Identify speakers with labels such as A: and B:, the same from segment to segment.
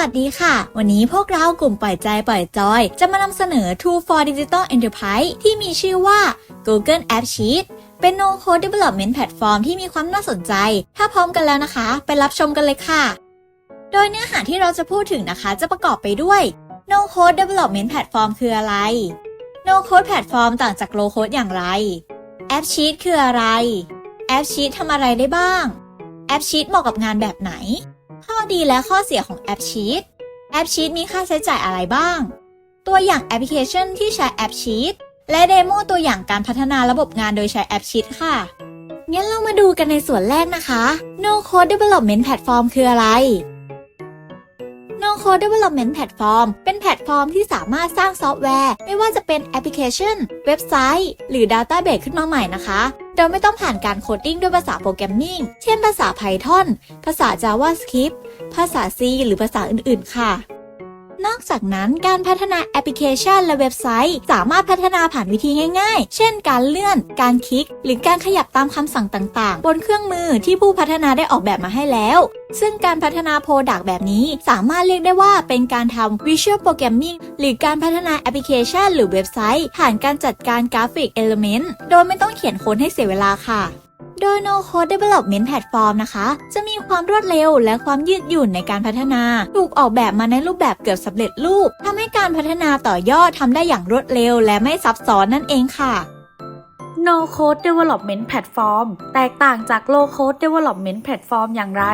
A: สวัสดีค่ะ วันนี้พวกเรากลุ่มปล่อยใจปล่อยจอย จะมานำเสนอ Tool for Digital Enterprise ที่มีชื่อว่า Google App Sheet เป็น No Code Development Platform ที่มีความน่าสนใจ ถ้าพร้อมกันแล้วนะคะ ไปรับชมกันเลยค่ะ โดยเนื้อหาที่เราจะพูดถึงนะคะ จะประกอบไปด้วย No Code Development Platform คืออะไร No Code Platform ต่างจาก Low Code อย่างไร App Sheet คืออะไร App Sheet ทำอะไรได้บ้าง App Sheet เหมาะกับงานแบบไหน อดีและข้อเสียของ App Sheet App Sheet มีค่าใช้จ่ายอะไรบ้าง ตัวอย่างแอปพลิเคชันที่ใช้ App Sheet และเดโมตัวอย่างการพัฒนาระบบงานโดยใช้ App Sheet ค่ะ งั้นเรามาดูกันในส่วนแรกนะคะ No Code Development Platform คืออะไร No Code Development Platform เป็นแพลตฟอร์มที่สามารถสร้างซอฟต์แวร์ ไม่ว่าจะเป็นแอปพลิเคชัน เว็บไซต์ หรือ Database ขึ้นมาใหม่นะคะโดยไม่ต้องผ่านการโคดดิ้งด้วยภาษาโปรแกรมมิ่ง เช่นภาษา Python ภาษา JavaScript ภาษา C หรือภาษาอื่น ๆ ค่ะ นอกจากนั้นการพัฒนาแอปพลิเคชันและเว็บไซต์ สามารถพัฒนาผ่านวิธีง่าย ๆ เช่น การเลื่อน การคลิก หรือการขยับตามคำสั่งต่าง ๆ บนเครื่องมือที่ผู้พัฒนาได้ออกแบบมาให้แล้ว ซึ่งการพัฒนาโปรดักต์แบบนี้ สามารถเรียกได้ว่าเป็นการทำ Visual Programming หรือการพัฒนาแอปพลิเคชัน หรือเว็บไซต์ ผ่านการจัดการกราฟิก Element โดยไม่ต้องเขียนโค้ดให้เสียเวลาค่ะ โดย No Code Development Platform นะคะ จะมีความรวดเร็วและความยืดหยุ่นในการพัฒนา ถูกออกแบบมาในรูปแบบเกือบสำเร็จรูปทำให้การพัฒนาต่อยอดทำได้อย่างรวดเร็ว และไม่ซับซ้อนนั่นเองค่ะ
B: No Code Development Platform แตกต่างจาก Low Code Development Platform อย่างไร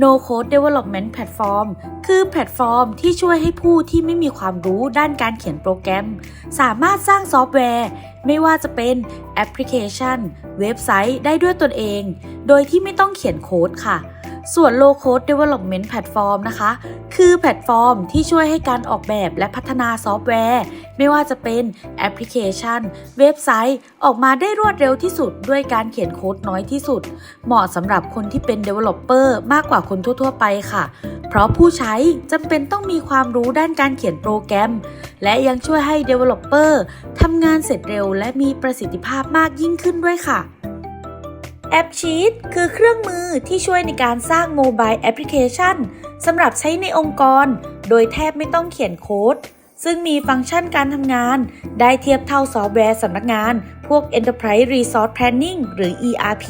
B: No Code Development Platform คือแพลตฟอร์มที่ช่วยให้ผู้ที่ไม่มีความรู้ด้านการเขียนโปรแกรม สามารถสร้างซอฟต์แวร์ ไม่ว่าจะเป็นแอปพลิเคชัน เว็บไซต์ได้ด้วยตนเอง โดยที่ไม่ต้องเขียนโค้ดค่ะ ส่วน Low Code Development Platform นะคะ คือแพลตฟอร์มที่ช่วยให้การออกแบบและพัฒนาซอฟต์แวร์ ไม่ว่าจะเป็นแอปพลิเคชัน เว็บไซต์ ออกมาได้รวดเร็วที่สุด ด้วยการเขียนโค้ดน้อยที่สุด เหมาะสำหรับคนที่เป็น Developer มากกว่าคนทั่ว ๆ ไปค่ะ เพราะผู้ใช้จำเป็นต้องมีความรู้ด้านการเขียนโปรแกรม และยังช่วยให้ Developer ทำงานเสร็จเร็วและมีประสิทธิภาพมากยิ่งขึ้นด้วยค่ะ แอปชีตคือเครื่องมือที่ช่วยในการสร้างโมบายแอปพลิเคชันสำหรับใช้ในองค์กร โดยแทบไม่ต้องเขียนโค้ด ซึ่งมีฟังก์ชันการทำงาน ได้เทียบเท่าซอฟต์แวร์สำนักงาน พวก Enterprise Resource Planning หรือ ERP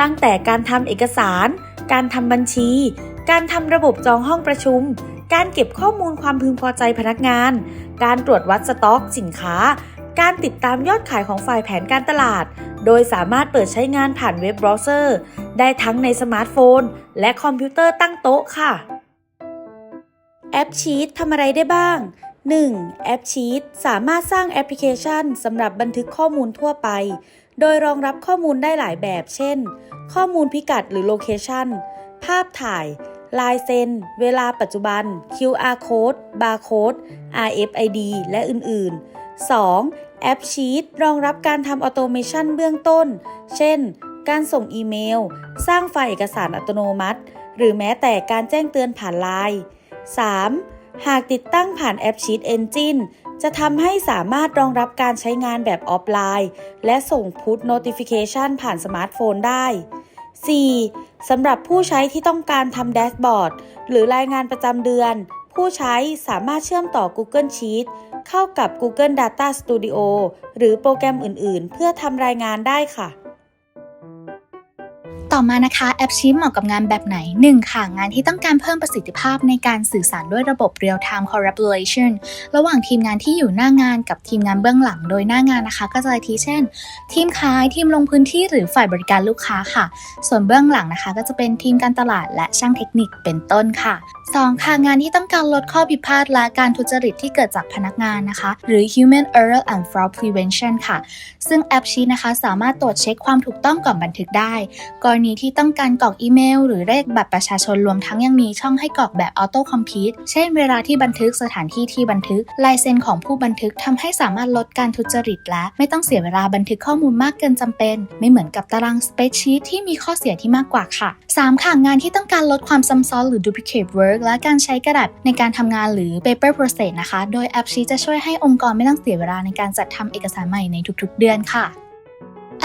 B: ตั้งแต่การทำเอกสาร การทำบัญชี การทำระบบจองห้องประชุม การเก็บข้อมูลความพึงพอใจพนักงาน การตรวจวัดสต็อก สินค้า การติดตามยอดขายของฝ่ายแผนการตลาด โดยสามารถเปิดใช้งานผ่านเว็บเบราว์เซอร์ ได้ทั้งในสมาร์ทโฟน และคอมพิวเตอร์ตั้งโต๊ะค่ะ แอปชีตทำอะไรได้บ้าง 1. แอปชีตสามารถสร้างแอปพลิเคชันสำหรับบันทึกข้อมูลทั่วไป โดยรองรับข้อมูลได้หลายแบบ เช่น ข้อมูลพิกัดหรือโลเคชันภาพถ่าย ลายเซ็น เวลาปัจจุบัน QR code barcode RFID และอื่น ๆ 2. แอปชีตรองรับการทำออโตเมชันเบื้องต้น เช่น การส่งอีเมล สร้างไฟล์เอกสารอัตโนมัติ หรือแม้แต่การแจ้งเตือนผ่านไลน์ 3. หากติดตั้งผ่านแอปชีตเอนจินจะทำให้สามารถรองรับการใช้งานแบบออฟไลน์ และส่งพุท notification ผ่านสมาร์ทโฟนได้ 4. สำหรับผู้ใช้ที่ต้องการทำแดชบอร์ดหรือรายงานประจำเดือน ผู้ใช้สามารถเชื่อมต่อ Google Sheet เข้ากับ Google Data Studio หรือโปรแกรมอื่นๆ เพื่อทำรายงานได้ค่ะ
C: ต่อมานะคะแอปชีตเหมาะกับงานแบบไหน 1. ค่ะ งานที่ต้องการเพิ่มประสิทธิภาพในการสื่อสารด้วยระบบ real time collaboration ระหว่างทีมงานที่อยู่หน้างานกับทีมงานเบื้องหลังโดยหน้างานนะคะ ก็จะทีเช่น ทีมขายทีมลงพื้นที่หรือฝ่ายบริการลูกค้าค่ะ ส่วนเบื้องหลังนะคะ ก็จะเป็นทีมการตลาดและช่างเทคนิคเป็นต้นค่ะ 2. ค่ะงานที่ต้องการลดข้อผิดพลาดและการทุจริตที่เกิดจากพนักงานนะคะ หรือ human error and fraud prevention ค่ะ ซึ่งแอปชีนะคะสามารถตรวจเช็คความถูกต้องก่อนบันทึกได้ กรณีที่ต้องการกรอกอีเมล หรือเลขบัตรประชาชนรวมทั้งยังมีช่องให้กรอกแบบออโต้คอมพิวเช่นเวลาที่บันทึกสถานที่ที่บันทึกลายเซ็นของผู้บันทึกทำให้สามารถลดการทุจริตและไม่ต้องเสียเวลาบันทึกข้อมูลมากเกินจำเป็น ไม่เหมือนกับตารางสเปซชีตที่มีข้อเสียที่มากกว่าค่ะ 3. ค่ะงานที่ต้องการลดความซ้ำซ้อนหรือ duplicate work และการใช้กระดาษในการทำงานหรือ paper process นะคะ โดยแอปชีจะช่วยให้องค์กรไม่ต้องเสียเวลาในการจัดทำเอกสารใหม่ในทุกๆ เดือนค่ะ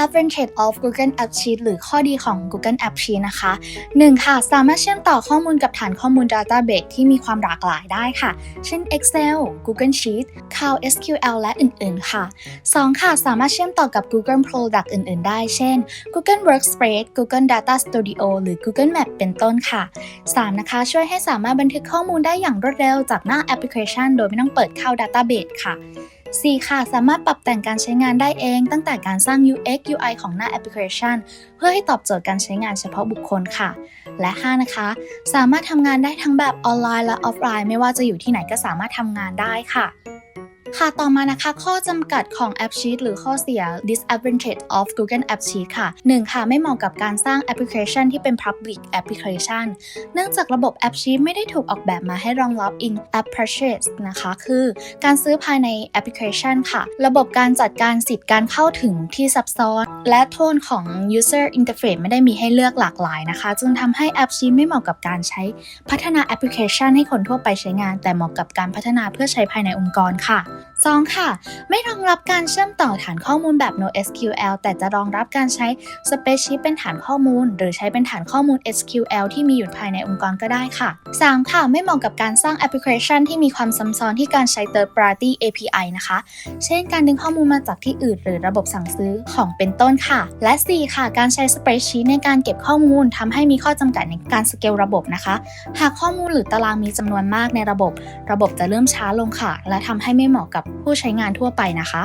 C: Advantage of Google App Sheet หรือข้อดีของ Google App Sheet นะคะ 1. ค่ะ สามารถเชื่อมต่อข้อมูลกับฐานข้อมูล Database ที่มีความหลากหลายได้ค่ะ เช่น Excel Google Sheet Cloud SQL และอื่น ๆ ค่ะ 2. ค่ะ สามารถเชื่อมต่อกับ Google Product อื่น ๆ ได้ เช่น Google Workspace Google Data Studio หรือ Google Map เป็นต้นค่ะ 3. นะคะ ช่วยให้สามารถบันทึกข้อมูลได้อย่างรวดเร็วจากหน้าแอปพลิเคชัน โดยไม่ต้องเปิดเข้า Database ค่ะ 4. ค่ะ สามารถปรับแต่งการใช้งานได้เองตั้งแต่การสร้าง UX UI ของหน้าแอปพลิเคชัน เพื่อให้ตอบโจทย์การใช้งานเฉพาะบุคคลค่ะ และ 5 นะคะ สามารถทำงานได้ทั้งแบบออนไลน์และออฟไลน์ ไม่ว่าจะอยู่ที่ไหนก็สามารถทำงานได้ค่ะ ค่ะ ต่อมานะคะ ข้อจำกัดของ App Sheet หรือข้อเสีย disadvantage of Google App Sheet ค่ะ 1. ค่ะ ไม่เหมาะกับการสร้างแอปพลิเคชันที่เป็น public application เนื่องจากระบบ App Sheet ไม่ได้ถูกออกแบบมาให้รองรับ in app purchase นะคะ คือการซื้อภายในแอปพลิเคชันค่ะ ระบบการจัดการสิทธิ์การเข้าถึงที่ซับซ้อน และโทนของ user interface ไม่ได้มีให้เลือกหลากหลายนะคะ จึงทำให้ App Sheet ไม่เหมาะกับการใช้พัฒนาแอปพลิเคชัน ให้คนทั่วไปใช้งาน แต่เหมาะกับการพัฒนาเพื่อใช้ภายในองค์กรค่ะ 2. ค่ะ ไม่รองรับการเชื่อมต่อฐานข้อมูลแบบ NoSQL แต่จะรองรับการใช้ Spreadsheet เป็นฐานข้อมูล หรือใช้เป็นฐานข้อมูล SQL ที่มีอยู่ภายในองค์กรก็ได้ค่ะ 3. ค่ะ ไม่เหมาะกับการสร้างแอปพลิเคชันที่มีความซับซ้อนที่การใช้ Third Party API นะคะ เช่น การดึงข้อมูลมาจากที่อื่น หรือระบบสั่งซื้อของเป็นต้นค่ะ และ 4. ค่ะ การใช้ Spreadsheet ในการเก็บข้อมูลทำให้มีข้อจำกัดในการสเกลระบบนะคะ หากข้อมูลหรือตารางมีจำนวนมากในระบบ ระบบจะเริ่มช้าลงค่ะ และทำให้ไม่เหมาะกับผู้ใช้งานทั่วไปนะคะ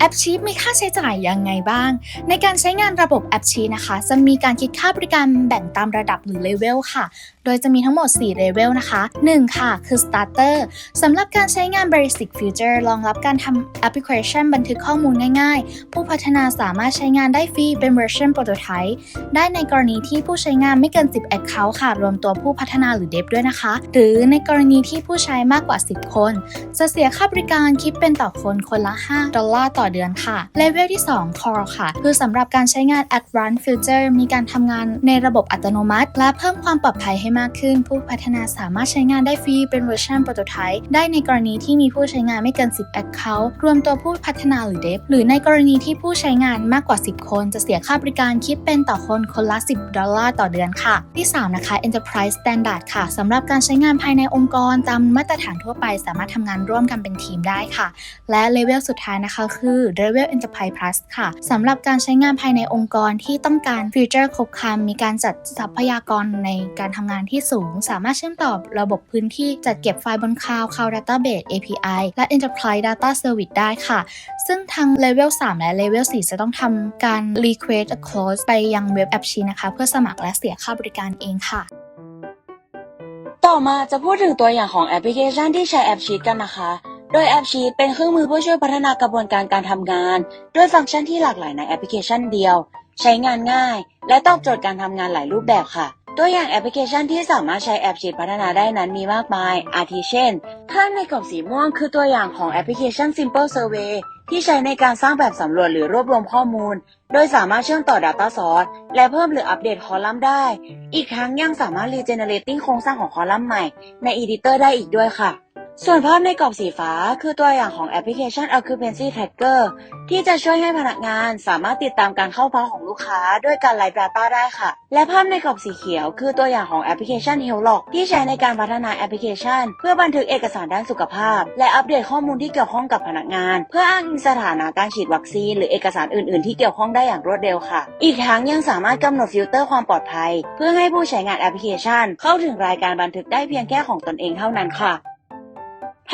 C: แอปชีตมีค่าใช้จ่ายยังไงบ้าง ในการใช้งานระบบแอปชีนะคะ จะมีการคิดค่าบริการแบ่งตามระดับหรือเลเวลค่ะ โดยจะมีทั้งหมด 4 เลเวลนะคะ 1 ค่ะ คือ Starter สำหรับการใช้งาน Basic Feature รองรับการทำแอปพลิเคชันบันทึกข้อมูลง่ายๆ ผู้พัฒนาสามารถใช้งานได้ฟรีเป็นเวอร์ชัน Prototype ได้ในกรณีที่ผู้ใช้งานไม่เกิน 10 Account ค่ะ รวมตัวผู้พัฒนาหรือเดฟด้วยนะคะ หรือในกรณีที่ผู้ใช้มากกว่า 10 คน จะเสียค่าบริการคิดเป็นต่อคนคนละ 5 ดอลลาร์ต่อเดือนค่ะเลเวลที่ 2 Core ค่ะ คือสำหรับการใช้งาน Advanced Feature มีการทำงานในระบบอัตโนมัติ และเพิ่มความปลอดภัยให้มากขึ้น ผู้พัฒนาสามารถใช้งานได้ฟรีเป็นเวอร์ชัน Prototype ได้ในกรณีที่มีผู้ใช้งานไม่เกิน 10 Account รวมตัวผู้พัฒนาหรือเดฟหรือในกรณีที่ผู้ใช้งานมากกว่า 10 คนจะเสียค่าบริการคิดเป็นต่อคนคนละ 10 ดอลลาร์ต่อเดือนค่ะ ที่ 3 นะคะ Enterprise Standard ค่ะสำหรับการใช้งานภายในองค์กรตามมาตรฐานทั่วไป สามารถทำงานร่วมกันเป็นทีมได้ค่ะ และเลเวลสุดท้ายนะคะคือ Level Enterprise Plus ค่ะสำหรับการใช้งานภายในองค์กรที่ต้องการฟีเจอร์ครบครันมีการจัดทรัพยากรในการทำงานที่สูง สามารถเชื่อมต่อระบบพื้นที่จัดเก็บไฟล์บนคลาวด์ Cloud Database API และ Enterprise Data Service ได้ค่ะ ซึ่งทั้งเลเวล3และเลเวล4จะต้องทำการ Request a Close ไปยังเว็บแอปชีนะคะ เพื่อสมัครและเสียค่าบริการเองค่ะ
D: ต่อมาจะพูดถึงตัวอย่างของแอปพลิเคชันที่ใช้แอปชีตกันนะคะ โดยแอปชีตเป็นเครื่องมือเพื่อช่วยพัฒนากระบวนการการทำงาน ด้วยฟังก์ชันที่หลากหลายในแอปพลิเคชันเดียว ใช้งานง่าย และตอบโจทย์การทำงานหลายรูปแบบค่ะ ตัวอย่างแอปพลิเคชันที่สามารถใช้แอปชีตพัฒนาได้นั้นมีมากมาย อาทิเช่น ข้างในกล่องสีม่วงคือตัวอย่างของแอปพลิเคชัน Simple Survey ที่ใช้ในการสร้างแบบสำรวจหรือรวบรวมข้อมูล โดยสามารถเชื่อมต่อ Data Source และเพิ่มหรืออัปเดตคอลัมน์ได้ อีกทั้งยังสามารถ regenerating โครงสร้างของคอลัมน์ใหม่ ใน Editor ได้อีกด้วยค่ะ ส่วนภาพในกรอบสีฟ้าคือตัวอย่างของแอปพลิเคชัน Occupancy Tracker ที่จะช่วยให้พนักงานสามารถติดตามการเข้าพักของลูกค้าด้วยการไลฟ์ Data ได้ค่ะ และภาพในกรอบสีเขียวคือตัวอย่างของแอปพลิเคชัน Healog ที่ใช้ในการพัฒนาแอปพลิเคชัน เพื่อบันทึกเอกสารด้านสุขภาพ และอัปเดตข้อมูลที่เกี่ยวข้องกับพนักงาน เพื่ออ้างอิงสถานะการฉีดวัคซีน หรือเอกสารอื่น ๆ ที่เกี่ยวข้องได้อย่างรวดเร็วค่ะ อีกทั้งยังสามารถกำหนดฟิลเตอร์ความปลอดภัย เพื่อให้ผู้ใช้งานแอปพลิเคชัน เข้าถึงรายการบันทึกได้เพียงแค่ของตนเองเท่านั้นค่ะ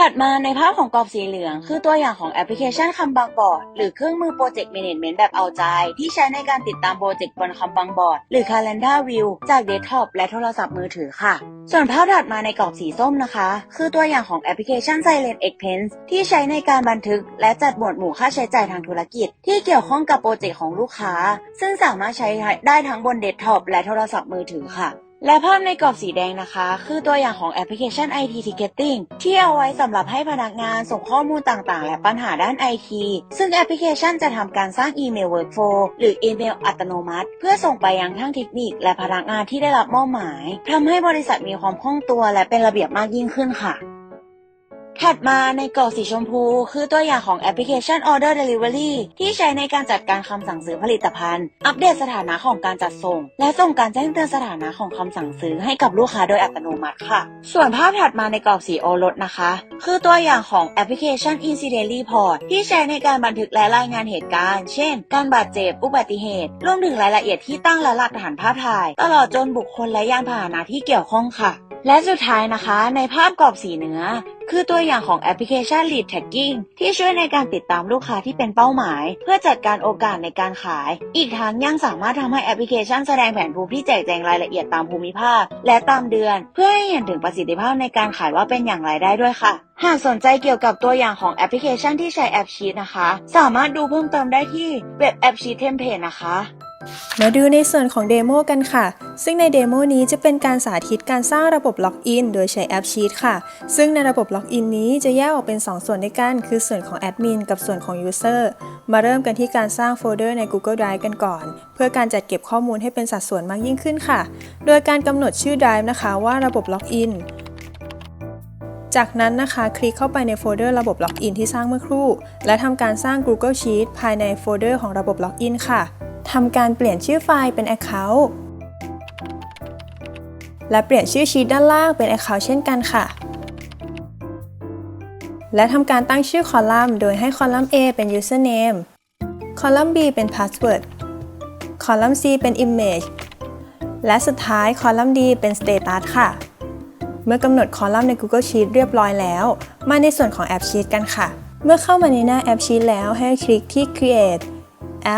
D: ถัดมาในภาพของกรอบสีเหลือง คือตัวอย่างของแอปพลิเคชันคำบางบอร์ด หรือเครื่องมือโปรเจกต์ a ม a g เมนต์แบบเอาใจ ที่ใช้ในการติดตามโปรเจกต์บนคำบางบอร์ด หรือ Calendar View จากเดสก์ท็อปและโทรศัพท์มือถือค่ะ ส่วนภาพถัดมาในกรอบสีส้มนะคะ คือตัวอย่างของแอปพลิเคชัน Silent Expense ที่ใช้ในการบันทึก และจัดหมวดหมู่ค่าใช้จ่ายทางธุรกิจ ที่เกี่ยวข้องกับโปรเจกต์ของลูกค้า ซึ่งสามารถใช้ได้ทั้งบนเดสก์ท็อปและโทรศัพท์มือถือค่ะ และภาพในกรอบสีแดงนะคะ คือตัวอย่างของแอปพลิเคชัน IT Ticketing ที่เอาไว้สำหรับให้พนักงานส่งข้อมูลต่างๆ และปัญหาด้าน IT ซึ่งแอปพลิเคชันจะทำการสร้างอีเมล Workflow หรืออีเมลอัตโนมัติ เพื่อส่งไปยังทั้งเทคนิค และพนักงานที่ได้รับมอบหมายทำให้บริษัทมีความคล่องตัวและเป็นระเบียบมากยิ่งขึ้นค่ะ ถัดมาในกรอบสีชมพู คือตัวอย่างของแอปพลิเคชัน Order Delivery ที่ใช้ในการจัดการคำสั่งซื้อผลิตภัณฑ์ อัปเดตสถานะของการจัดส่ง และส่งการแจ้งเตือนสถานะของคำสั่งซื้อให้กับลูกค้าโดยอัตโนมัติค่ะ ส่วนภาพถัดมาในกรอบสีโอรสนะคะ คือตัวอย่างของแอปพลิเคชัน Incident Report ที่ใช้ในการบันทึกและรายงานเหตุการณ์ เช่น การบาดเจ็บ อุบัติเหตุ รวมถึงรายละเอียดที่ตั้งและหลักฐานภาพถ่าย ตลอดจนบุคคลและยานพาหนะที่เกี่ยวข้องค่ะ และสุดท้ายนะคะในภาพกรอบสีเนื้อ คือตัวอย่างของแอปพลิเคชัน Lead Tracking ที่ช่วยในการติดตามลูกค้าที่เป็นเป้าหมาย เพื่อจัดการโอกาสในการขาย อีกทั้งยังสามารถทำให้แอปพลิเคชันแสดงแผนภูมิที่แจกแจงรายละเอียดตามภูมิภาค และตามเดือน เพื่อให้เห็นถึงประสิทธิภาพในการขายว่าเป็นอย่างไรได้ด้วยค่ะ หากสนใจเกี่ยวกับตัวอย่างของแอปพลิเคชันที่ใช้แอปชีตนะคะ สามารถดูเพิ่มเติมได้ที่เว็บแอปชีตเทมเพลตนะคะ
E: มาดูในส่วนของเดโมกันค่ะ ซึ่งในเดโมนี้จะเป็นการสาธิตการสร้างระบบล็อกอินโดยใช้แอปชีตค่ะ ซึ่งในระบบล็อกอินนี้จะแยกออกเป็น 2 ส่วนด้วยกัน คือส่วนของแอดมินกับส่วนของยูเซอร์มาเริ่มกันที่การสร้างโฟลเดอร์ใน Google Drive กันก่อน เพื่อการจัดเก็บข้อมูลให้เป็นสัดส่วนมากยิ่งขึ้นค่ะ โดยการกำหนดชื่อ Drive นะคะว่าระบบล็อกอิน จากนั้นนะคะ คลิกเข้าไปในโฟลเดอร์ระบบล็อกอินที่สร้างเมื่อครู่ และทำการสร้าง Google Sheet ภายในโฟลเดอร์ของระบบล็อกอินค่ะทำการเปลี่ยนชื่อไฟล์เป็น Account และเปลี่ยนชื่อชีตด้านล่างเป็น Account เช่นกันค่ะ และทำการตั้งชื่อคอลัมน์ โดยให้คอลัมน์ A เป็น username คอลัมน์ B เป็น password คอลัมน์ C เป็น image และสุดท้ายคอลัมน์ D เป็น status ค่ะ เมื่อกำหนดคอลัมน์ใน Google Sheet เรียบร้อยแล้ว มาในส่วนของแอป Sheet กันค่ะ เมื่อเข้ามาในหน้าแอป Sheet แล้วให้คลิกที่ create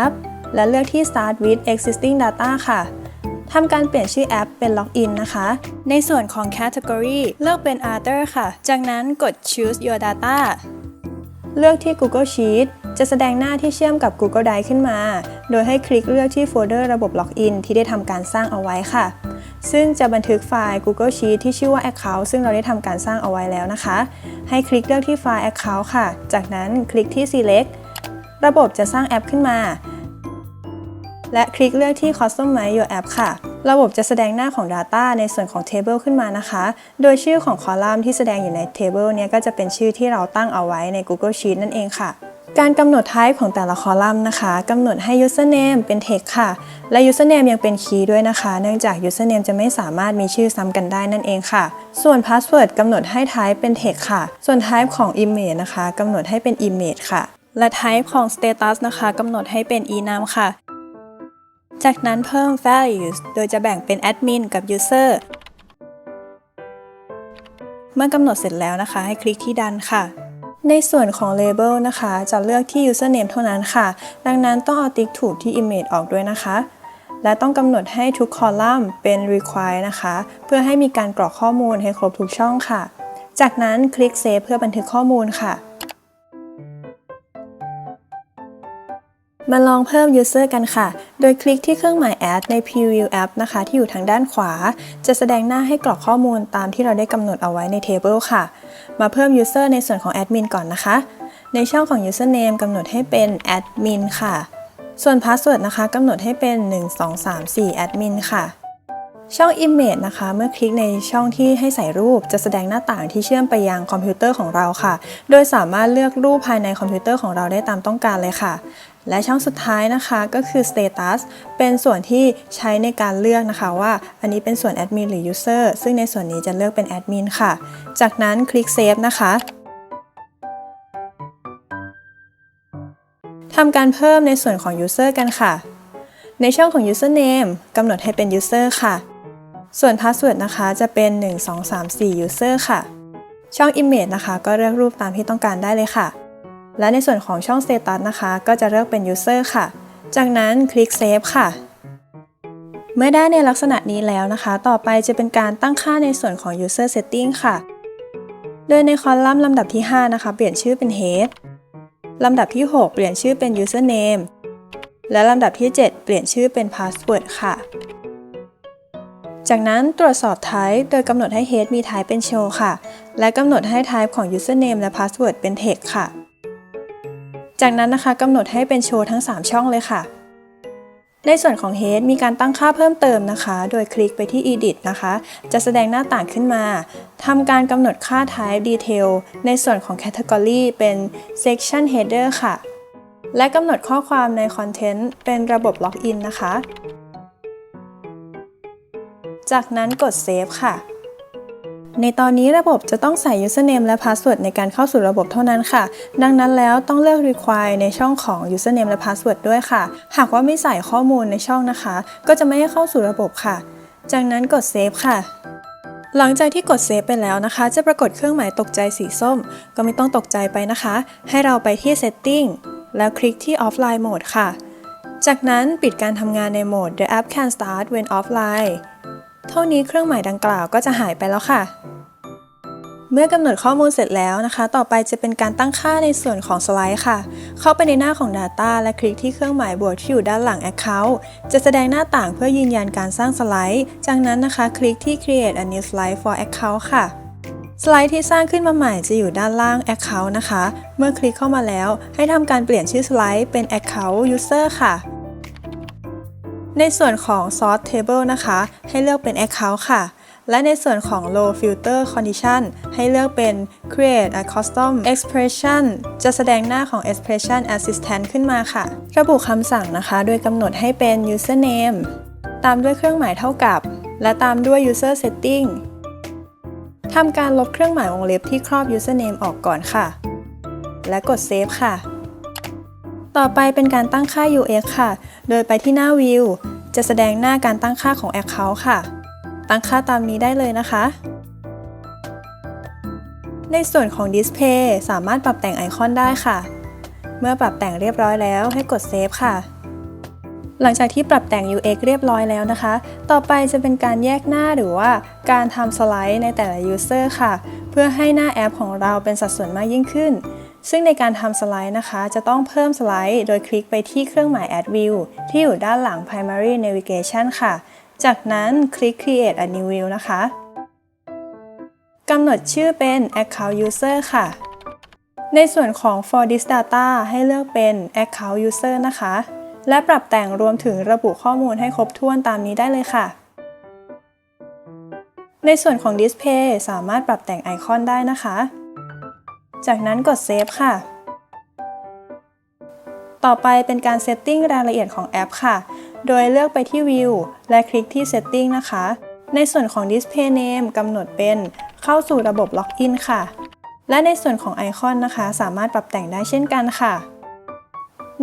E: app และเลือกที่ start with existing data ค่ะทำการเปลี่ยนชื่อแอปเป็น login นะคะ ในส่วนของ category เลือกเป็น other ค่ะ จากนั้นกด choose your data เลือกที่ Google Sheet จะแสดงหน้าที่เชื่อมกับ Google Drive ขึ้นมา โดยให้คลิกเลือกที่โฟลเดอร์ระบบ Login ที่ได้ทำการสร้างเอาไว้ค่ะ ซึ่งจะบันทึกไฟล์ Google Sheet ที่ชื่อว่า Account ซึ่งเราได้ทำการสร้างเอาไว้แล้วนะคะ ให้คลิกเลือกที่ไฟล์ Account ค่ะ จากนั้นคลิกที่ Select ระบบจะสร้างแอปขึ้นมา และคลิกเลือกที่ Customize Your App ค่ะ ระบบจะแสดงหน้าของ Data ในส่วนของ Table ขึ้นมานะคะ โดยชื่อของคอลัมน์ที่แสดงอยู่ใน Table เนี้ยก็จะเป็นชื่อที่เราตั้งเอาไว้ใน Google Sheet นั่นเองค่ะ การกำหนด type ของแต่ละคอลัมน์นะคะกำหนดให้ username เป็น text ค่ะ และ username ยังเป็น key ด้วยนะคะ เนื่องจาก username จะไม่สามารถมีชื่อซ้ำกันได้นั่นเองค่ะ ส่วน password กำหนดให้ type เป็น text ค่ะ ส่วน type ของ image นะคะกำหนดให้เป็น image ค่ะ และ type ของ status นะคะกำหนดให้เป็น enum ค่ะ จากนั้นเพิ่ม values โดยจะแบ่งเป็น admin กับ user เมื่อกำหนดเสร็จแล้วนะคะ ให้คลิกที่ดันค่ะ ในส่วนของ label นะคะ จะเลือกที่ username เท่านั้นค่ะ ดังนั้นต้องเอาติ๊กถูกที่ image ออกด้วยนะคะ และต้องกำหนดให้ทุกคอลัมน์เป็น require นะคะ เพื่อให้มีการกรอกข้อมูลให้ครบทุกช่องค่ะ จากนั้นคลิก save เพื่อบันทึกข้อมูลค่ะ มาลองเพิ่ม user กันค่ะ โดยคลิกที่เครื่องหมาย add ใน preview app นะคะ ที่อยู่ทางด้านขวา จะแสดงหน้าให้กรอกข้อมูลตามที่เราได้กำหนดเอาไว้ใน table ค่ะ มาเพิ่ม user ในส่วนของ admin ก่อนนะคะ ในช่องของ username กำหนดให้เป็น admin ค่ะ ส่วน password นะคะกำหนดให้เป็น 1 2 3 4 admin ค่ะ ช่อง Image นะคะ เมื่อคลิกในช่องที่ให้ใส่รูป จะแสดงหน้าต่างที่เชื่อมไปยังคอมพิวเตอร์ของเราค่ะ โดยสามารถเลือกรูปภายในคอมพิวเตอร์ของเราได้ตามต้องการเลยค่ะ และช่องสุดท้ายนะคะก็คือ Status เป็นส่วนที่ใช้ในการเลือกนะคะว่า อันนี้เป็นส่วน Admin หรือ User ซึ่งในส่วนนี้จะเลือกเป็น Admin ค่ะ จากนั้นคลิก Save นะคะทำการเพิ่มในส่วนของ User กันค่ะในช่องของ Username กำหนดให้เป็น User ค่ะ ส่วน Password นะคะจะเป็น 1 2 3 4 User ค่ะ ช่อง Image นะคะ ก็เลือกรูปตามที่ต้องการได้เลยค่ะ และในส่วนของช่อง Status นะคะ ก็จะเลือกเป็น User ค่ะ จากนั้นคลิก Save ค่ะ เมื่อได้ในลักษณะนี้แล้วนะคะ ต่อไปจะเป็นการตั้งค่าในส่วนของ User Setting ค่ะ โดยในคอลัมน์ลำดับที่ 5 นะคะ เปลี่ยนชื่อเป็น Head ลำดับที่ 6 เปลี่ยนชื่อเป็น Username และลำดับที่ 7 เปลี่ยนชื่อเป็น Password ค่ะ จากนั้นตรวจสอบ type โดยกำหนดให้ head มี type เป็น show ค่ะ และกำหนดให้ type ของ username และ password เป็น text ค่ะ จากนั้นนะคะกำหนดให้เป็น show ทั้ง 3 ช่องเลยค่ะ ในส่วนของ Head มีการตั้งค่าเพิ่มเติมนะคะ โดยคลิกไปที่ Edit นะคะ จะแสดงหน้าต่างขึ้นมาทำการกำหนดค่า Type Detail ในส่วนของ Category เป็น Section Header ค่ะ และกำหนดข้อความใน Content เป็นระบบ Login นะคะ จากนั้นกด Save ค่ะ ในตอนนี้ระบบจะต้องใส่ username และ password ในการเข้าสู่ระบบเท่านั้นค่ะ ดังนั้นแล้วต้องเลือก require ในช่องของ username และ password ด้วยค่ะ หากว่าไม่ใส่ข้อมูลในช่องนะคะ ก็จะไม่ให้เข้าสู่ระบบค่ะ จากนั้นกด save ค่ะหลังจากที่กด save ไปแล้วนะคะ จะปรากฏเครื่องหมายตกใจสีส้ม ก็ไม่ต้องตกใจไปนะคะ ให้เราไปที่ setting แล้วคลิกที่ offline mode ค่ะ จากนั้นปิดการทำงานในโหมด the app can start when offline เท่านี้เครื่องหมายดังกล่าวก็จะหายไปแล้วค่ะ เมื่อกำหนดข้อมูลเสร็จแล้วนะคะ ต่อไปจะเป็นการตั้งค่าในส่วนของสไลด์ค่ะ เข้าไปในหน้าของ Data และคลิกที่เครื่องหมายบวกที่อยู่ด้านหลัง Account จะแสดงหน้าต่างเพื่อยืนยันการสร้างสไลด์ จากนั้นนะคะ คลิกที่ Create a new slide for account ค่ะสไลด์ที่สร้างขึ้นมาใหม่จะอยู่ด้านล่าง Account นะคะ เมื่อคลิกเข้ามาแล้ว ให้ทำการเปลี่ยนชื่อสไลด์เป็น Account User ค่ะ ในส่วนของ Sort Table นะคะ ให้เลือกเป็น Account ค่ะ และในส่วนของ Low Filter Condition ให้เลือกเป็น Create a Custom Expression จะแสดงหน้าของ Expression Assistant ขึ้นมาค่ะ ระบุคำสั่งนะคะ โดยกำหนดให้เป็น Username ตามด้วยเครื่องหมายเท่ากับ และตามด้วย User Setting ทำการลบเครื่องหมายวงเล็บที่ครอบ Username ออกก่อนค่ะ และกด Save ค่ะ ต่อไปเป็นการตั้งค่า UX ค่ะ โดยไปที่หน้า View จะแสดงหน้าการตั้งค่าของ Account ค่ะ ตั้งค่าตามนี้ได้เลยนะคะ ในส่วนของ Display สามารถปรับแต่งไอคอนได้ค่ะ เมื่อปรับแต่งเรียบร้อยแล้วให้กด Save ค่ะ หลังจากที่ปรับแต่ง UX เรียบร้อยแล้วนะคะ ต่อไปจะเป็นการแยกหน้าหรือว่าการทำสไลด์ในแต่ละ User ค่ะ เพื่อให้หน้าแอปของเราเป็นสัดส่วนมากยิ่งขึ้น ซึ่งในการทำสไลด์นะคะ จะต้องเพิ่มสไลด์ โดยคลิกไปที่เครื่องหมาย Add View ที่อยู่ด้านหลัง Primary Navigation ค่ะ จากนั้นคลิก Create a New View นะคะกำหนดชื่อเป็น Account User ค่ะ ในส่วนของ For this data ให้เลือกเป็น Account User นะคะ และปรับแต่งรวมถึงระบุข้อมูลให้ครบถ้วนตามนี้ได้เลยค่ะ ในส่วนของ Display สามารถปรับแต่งไอคอนได้นะคะ จากนั้นกด Save ค่ะ ต่อไปเป็นการ Setting รายละเอียดของแอปค่ะ โดยเลือกไปที่ View และคลิกที่ Setting นะคะ ในส่วนของ Display Name กำหนดเป็นเข้าสู่ระบบ Login ค่ะ และในส่วนของไอคอนนะคะ สามารถปรับแต่งได้เช่นกันค่ะ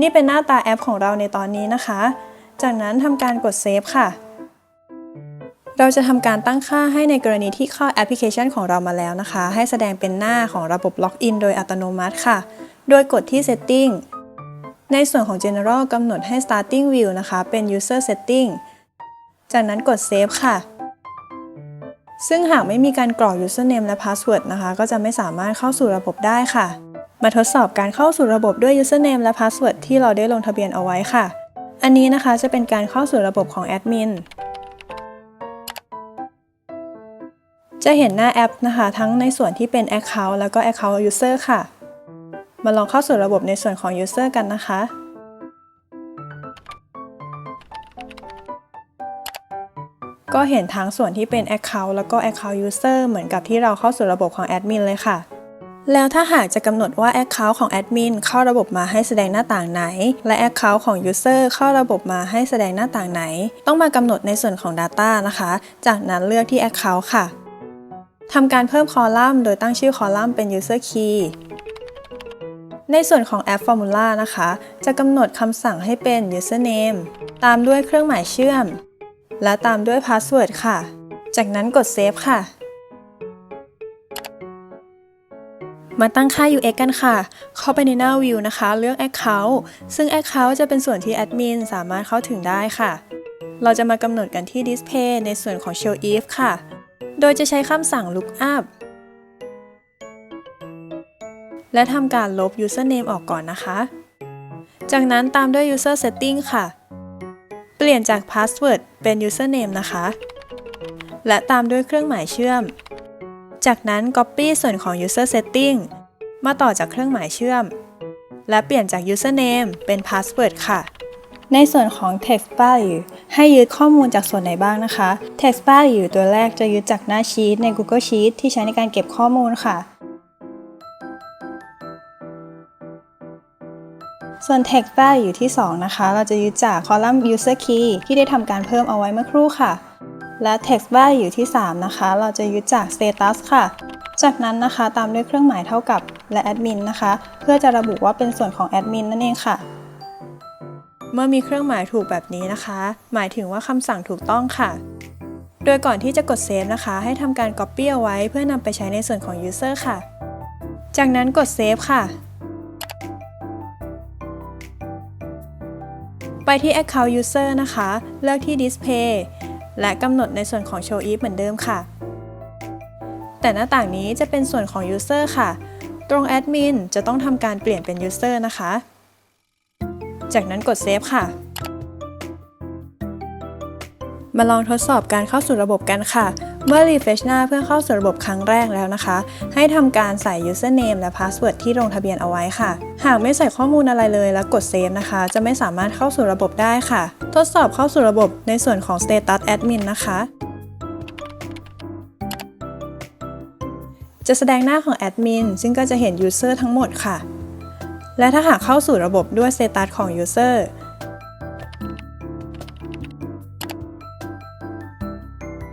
E: นี่เป็นหน้าตาแอปของเราในตอนนี้นะคะ จากนั้นทำการกด Save ค่ะ เราจะทำการตั้งค่าให้ในกรณีที่เข้าแอปพลิเคชันของเรามาแล้วนะคะ ให้แสดงเป็นหน้าของระบบล็อกอินโดยอัตโนมัติค่ะ โดยกดที่ Setting ในส่วนของ General กำหนดให้ Starting View นะคะ เป็น User Setting จากนั้นกด Save ค่ะ ซึ่งหากไม่มีการกรอก Username และ Password นะคะ ก็จะไม่สามารถเข้าสู่ระบบได้ค่ะ มาทดสอบการเข้าสู่ระบบด้วย Username และ Password ที่เราได้ลงทะเบียนเอาไว้ค่ะ อันนี้นะคะจะเป็นการเข้าสู่ระบบของแอดมิน จะเห็นหน้าแอปนะคะ ทั้งในส่วนที่เป็น Account แล้วก็ Account User ค่ะ มาลองเข้าสู่ระบบในส่วนของ User กันนะคะ ก็เห็นทั้งส่วนที่เป็น Account แล้วก็ Account User เหมือนกับที่เราเข้าสู่ระบบของแอดมินเลยค่ะแล้วถ้าหากจะกำหนดว่า Account ของแอดมินเข้าระบบมาให้แสดงหน้าต่างไหน และ Account ของ User เข้าระบบมาให้แสดงหน้าต่างไหน ต้องมากำหนดในส่วนของ Data นะคะ จากนั้นเลือกที่ Account ค่ะ ทำการเพิ่มคอลัมน์โดยตั้งชื่อคอลัมน์เป็น user key ในส่วนของแอป Formula นะคะ จะกำหนดคำสั่งให้เป็น username ตามด้วยเครื่องหมายเชื่อม และตามด้วย password ค่ะ จากนั้นกด save ค่ะ มาตั้งค่า UX กันค่ะ เข้าไปในหน้า View นะคะ เลือก Account ซึ่ง Account จะเป็นส่วนที่แอดมินสามารถเข้าถึงได้ค่ะ เราจะมากำหนดกันที่ Display ในส่วนของ Show if ค่ะ โดยจะใช้คำสั่ง lookup และทำการลบ username ออกก่อนนะคะ จากนั้นตามด้วย user setting ค่ะ เปลี่ยนจาก password เป็น username นะคะ และตามด้วยเครื่องหมายเชื่อม จากนั้น copy ส่วนของ user setting มาต่อจากเครื่องหมายเชื่อม และเปลี่ยนจาก username เป็น password ค่ะ ในส่วนของ text value ให้ยึดข้อมูลจากส่วนไหนบ้างนะคะ text value ตัวแรกจะยึดจากหน้าชีตใน Google Sheet ที่ใช้ในการเก็บข้อมูลค่ะ ส่วน text value ที่ 2 นะคะ เราจะยึดจากคอลัมน์ user key ที่ได้ทำการเพิ่มเอาไว้เมื่อครู่ค่ะ และ text value ที่ 3 นะคะ เราจะยึดจาก status ค่ะ จากนั้นนะคะตามด้วยเครื่องหมายเท่ากับและ admin นะคะ เพื่อจะระบุว่าเป็นส่วนของ admin นั่นเองค่ะ เมื่อมีเครื่องหมายถูกแบบนี้นะคะ หมายถึงว่าคำสั่งถูกต้องค่ะ โดยก่อนที่จะกด save นะคะ ให้ทำการ copy เอาไว้เพื่อนำไปใช้ในส่วนของ user ค่ะ จากนั้นกด save ค่ะ ไปที่ account user นะคะ เลือกที่ display และกำหนดในส่วนของ show if เหมือนเดิมค่ะ แต่หน้าต่างนี้จะเป็นส่วนของ user ค่ะ ตรง admin จะต้องทำการเปลี่ยนเป็น user นะคะ จากนั้นกด save ค่ะ มาลองทดสอบการเข้าสู่ระบบกันค่ะ เมื่อ refresh หน้าเพื่อเข้าสู่ระบบครั้งแรกแล้วนะคะ ให้ทำการใส่ username และ password ที่ลงทะเบียนเอาไว้ค่ะ หากไม่ใส่ข้อมูลอะไรเลยแล้วกด save นะคะ จะไม่สามารถเข้าสู่ระบบได้ค่ะ ทดสอบเข้าสู่ระบบในส่วนของ status admin นะคะจะแสดงหน้าของ admin ซึ่งก็จะเห็น user ทั้งหมดค่ะ และถ้าหากเข้าสู่ระบบด้วย status ของ user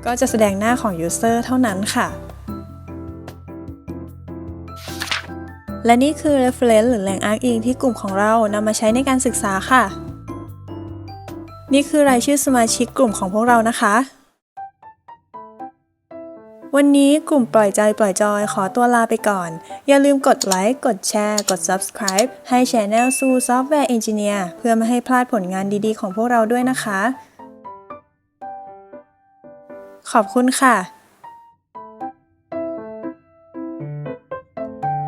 E: ก็จะแสดงหน้าของ user เท่านั้นค่ะ และนี่คือ reference หรือแหล่งอ้างอิงที่กลุ่มของเรานำมาใช้ในการศึกษาค่ะ นี่คือรายชื่อสมาชิกกลุ่มของพวกเรานะคะ วันนี้กลุ่มปล่อยใจปล่อยจอยขอตัวลาไปก่อน อย่าลืมกดไลค์ กดแชร์ กด subscribe ให้ Channel ซูซอฟต์แวร์เอนจิเนียร์เพื่อไม่ให้พลาดผลงานดีๆ ของพวกเราด้วยนะคะ ขอบคุณค่ะ